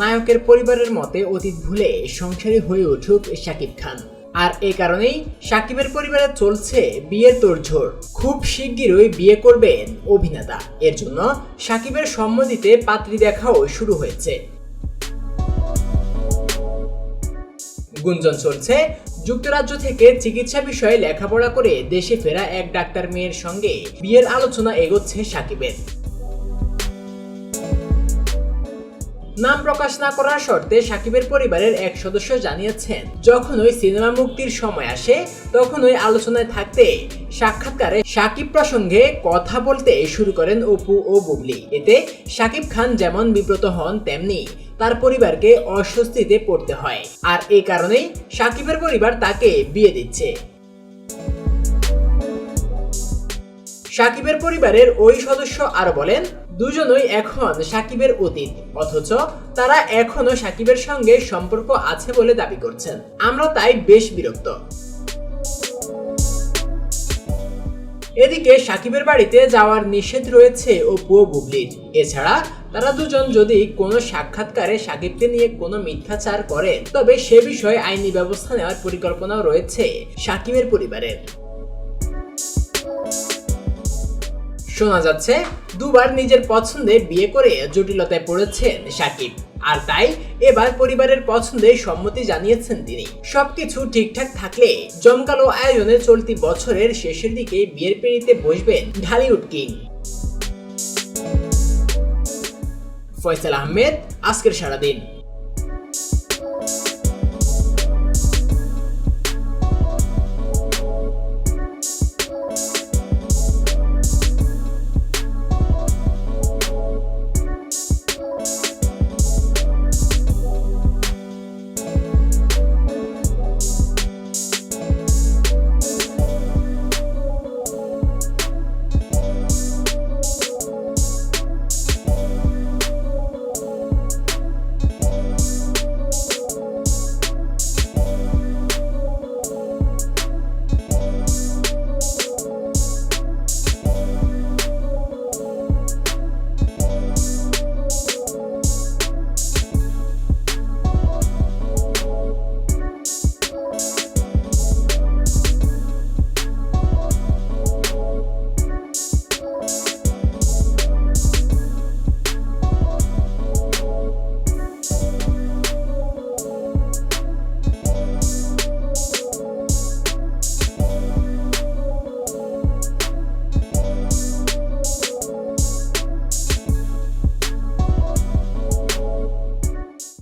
নায়কের পরিবারের মতে অতীত ভুলে সংসারী হয়ে উঠুক শাকিব খান। আর এই কারণেই সাকিবের পরিবারে চলছে বিয়ের তোড়ঝোড় খুব শিগগিরই বিয়ে করবেন অভিনেতা। এর জন্য সাকিবের সম্মতিতে পাত্রী দেখাও শুরু হয়েছে। গুঞ্জন চলছে, যুক্তরাজ্য থেকে চিকিৎসা বিষয়ে লেখাপড়া করে দেশে ফেরা এক ডাক্তার মেয়ের সঙ্গে বিয়ের আলোচনা এগোচ্ছে সাকিবের নাম প্রকাশ না করার শর্তে সাকিবের পরিবারের এক সদস্য জানিয়েছেন, যখন ওই সিনেমা মুক্তির সময় আসে, তখন ওই আলোচনায় থাকতে সাক্ষাৎকারে সাকিব প্রসঙ্গে কথা বলতে শুরু করেন অপু ও বুবলি। এতে সাকিব খান যেমন বিব্রত হন, তেমনি তার পরিবারকে অস্বস্তিতে পড়তে হয়। আর এই কারণেই সাকিবের পরিবার তাকে বিয়ে দিচ্ছে। সাকিবের পরিবারের ওই সদস্য আরও বলেন দুজনই এখন সাকিবের অতীত, অথচ তারা এখনও সাকিবের সঙ্গে সম্পর্ক আছে বলে দাবি করছেন। আমরা তাই বেশ বিরক্ত। এদিকে সাকিবের বাড়িতে যাওয়ার নিষেধ রয়েছে অপু ও বুবলির। এছাড়া তারা দুজন যদি কোনো সাক্ষাৎকারে সাকিবকে নিয়ে কোনো মিথ্যাচার করেন তবে সে বিষয়ে আইনি ব্যবস্থা নেওয়ার পরিকল্পনাও রয়েছে সাকিবের পরিবারের। শোনা যাচ্ছে, দুবার নিজের পছন্দে বিয়ে করে জটিলতায় পড়েছেন সাকিব। আর তাই এবার পরিবারের পছন্দে সম্মতি জানিয়েছেন তিনি। সবকিছু ঠিকঠাক থাকলে জমকালো আয়োজনে চলতি বছরের শেষের দিকে বিয়ের পেরিতে বসবেন ঢালিউড কিং। ফয়সাল আহমেদ, আজকের সারাদিন।